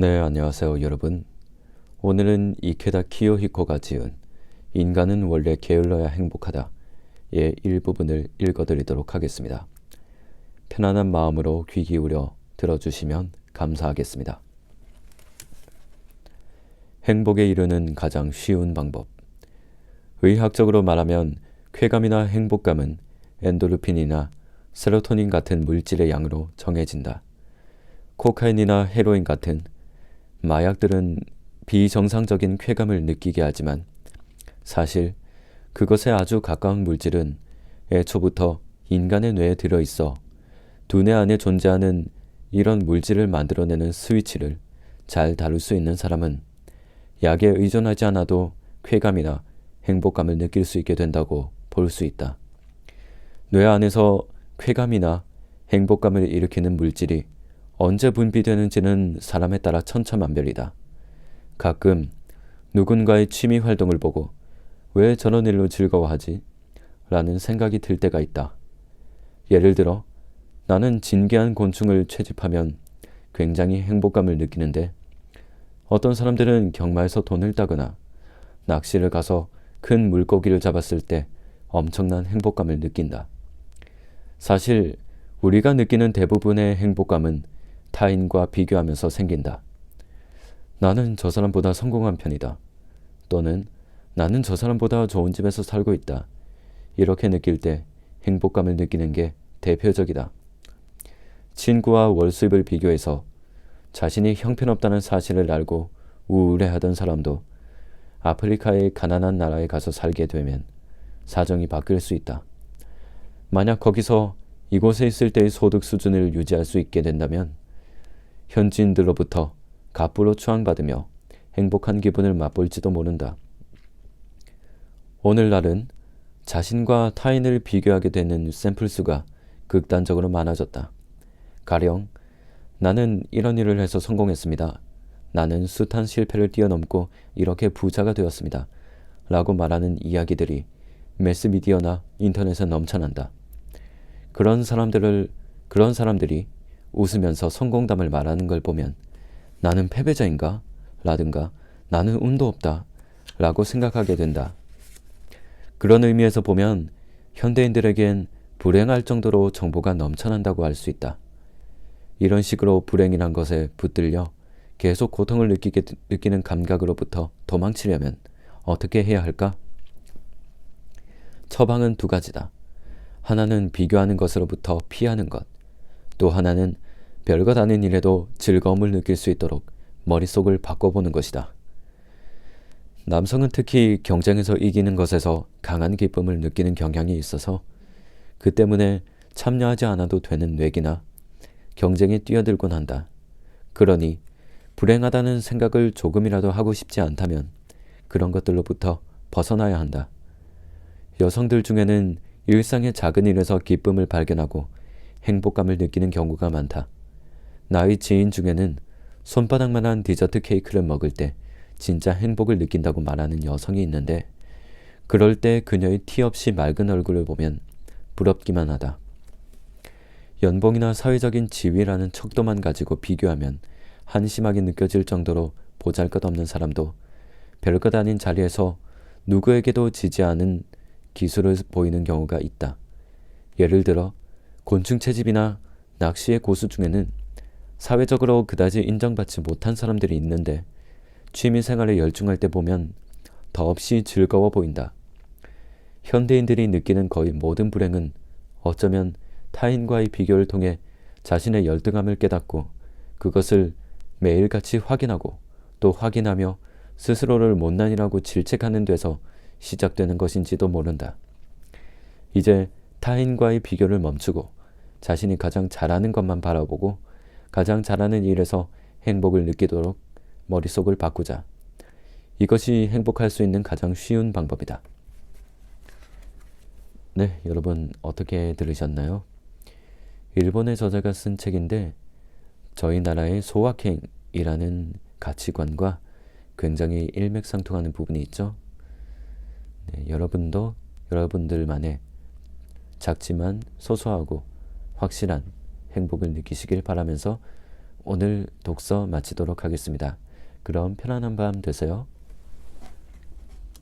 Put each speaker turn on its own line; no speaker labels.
네, 안녕하세요, 여러분. 오늘은 이케다 키요히코가 지은 인간은 원래 게을러야 행복하다. 의 일부분을 읽어드리도록 하겠습니다. 편안한 마음으로 귀 기울여 들어주시면 감사하겠습니다. 행복에 이르는 가장 쉬운 방법. 의학적으로 말하면 쾌감이나 행복감은 엔도르핀이나 세로토닌 같은 물질의 양으로 정해진다. 코카인이나 헤로인 같은 마약들은 비정상적인 쾌감을 느끼게 하지만 사실 그것에 아주 가까운 물질은 애초부터 인간의 뇌에 들어있어 두뇌 안에 존재하는 이런 물질을 만들어내는 스위치를 잘 다룰 수 있는 사람은 약에 의존하지 않아도 쾌감이나 행복감을 느낄 수 있게 된다고 볼 수 있다. 뇌 안에서 쾌감이나 행복감을 일으키는 물질이 언제 분비되는지는 사람에 따라 천차만별이다. 가끔 누군가의 취미 활동을 보고 왜 저런 일로 즐거워하지? 라는 생각이 들 때가 있다. 예를 들어 나는 진귀한 곤충을 채집하면 굉장히 행복감을 느끼는데 어떤 사람들은 경마에서 돈을 따거나 낚시를 가서 큰 물고기를 잡았을 때 엄청난 행복감을 느낀다. 사실 우리가 느끼는 대부분의 행복감은 타인과 비교하면서 생긴다. 나는 저 사람보다 성공한 편이다. 또는 나는 저 사람보다 좋은 집에서 살고 있다. 이렇게 느낄 때 행복감을 느끼는 게 대표적이다. 친구와 월수입을 비교해서 자신이 형편없다는 사실을 알고 우울해하던 사람도 아프리카의 가난한 나라에 가서 살게 되면 사정이 바뀔 수 있다. 만약 거기서 이곳에 있을 때의 소득 수준을 유지할 수 있게 된다면 현지인들로부터 갑부로 추앙받으며 행복한 기분을 맛볼지도 모른다. 오늘날은 자신과 타인을 비교하게 되는 샘플 수가 극단적으로 많아졌다. 가령 나는 이런 일을 해서 성공했습니다. 나는 숱한 실패를 뛰어넘고 이렇게 부자가 되었습니다. 라고 말하는 이야기들이 매스미디어나 인터넷에 넘쳐난다. 그런 사람들을, 그런 사람들이 웃으면서 성공담을 말하는 걸 보면 나는 패배자인가? 라든가 나는 운도 없다. 라고 생각하게 된다. 그런 의미에서 보면 현대인들에겐 불행할 정도로 정보가 넘쳐난다고 할 수 있다. 이런 식으로 불행이란 것에 붙들려 계속 고통을 느끼게, 느끼는 감각으로부터 도망치려면 어떻게 해야 할까? 처방은 두 가지다. 하나는 비교하는 것으로부터 피하는 것, 또 하나는 별것 아닌 일에도 즐거움을 느낄 수 있도록 머릿속을 바꿔보는 것이다. 남성은 특히 경쟁에서 이기는 것에서 강한 기쁨을 느끼는 경향이 있어서 그 때문에 참여하지 않아도 되는 뇌기나 경쟁에 뛰어들곤 한다. 그러니 불행하다는 생각을 조금이라도 하고 싶지 않다면 그런 것들로부터 벗어나야 한다. 여성들 중에는 일상의 작은 일에서 기쁨을 발견하고 행복감을 느끼는 경우가 많다. 나의 지인 중에는 손바닥만한 디저트 케이크를 먹을 때 진짜 행복을 느낀다고 말하는 여성이 있는데 그럴 때 그녀의 티 없이 맑은 얼굴을 보면 부럽기만 하다. 연봉이나 사회적인 지위라는 척도만 가지고 비교하면 한심하게 느껴질 정도로 보잘 것 없는 사람도 별것 아닌 자리에서 누구에게도 지지 않은 기술을 보이는 경우가 있다. 예를 들어 곤충 채집이나 낚시의 고수 중에는 사회적으로 그다지 인정받지 못한 사람들이 있는데 취미 생활에 열중할 때 보면 더없이 즐거워 보인다. 현대인들이 느끼는 거의 모든 불행은 어쩌면 타인과의 비교를 통해 자신의 열등함을 깨닫고 그것을 매일같이 확인하고 또 확인하며 스스로를 못난이라고 질책하는 데서 시작되는 것인지도 모른다. 이제 타인과의 비교를 멈추고 자신이 가장 잘하는 것만 바라보고 가장 잘하는 일에서 행복을 느끼도록 머릿속을 바꾸자. 이것이 행복할 수 있는 가장 쉬운 방법이다. 네, 여러분 어떻게 들으셨나요? 일본의 저자가 쓴 책인데 저희 나라의 소확행이라는 가치관과 굉장히 일맥상통하는 부분이 있죠. 네, 여러분도 여러분들만의 작지만 소소하고 확실한 행복을 느끼시길 바라면서 오늘 독서 마치도록 하겠습니다. 그럼 편안한 밤 되세요.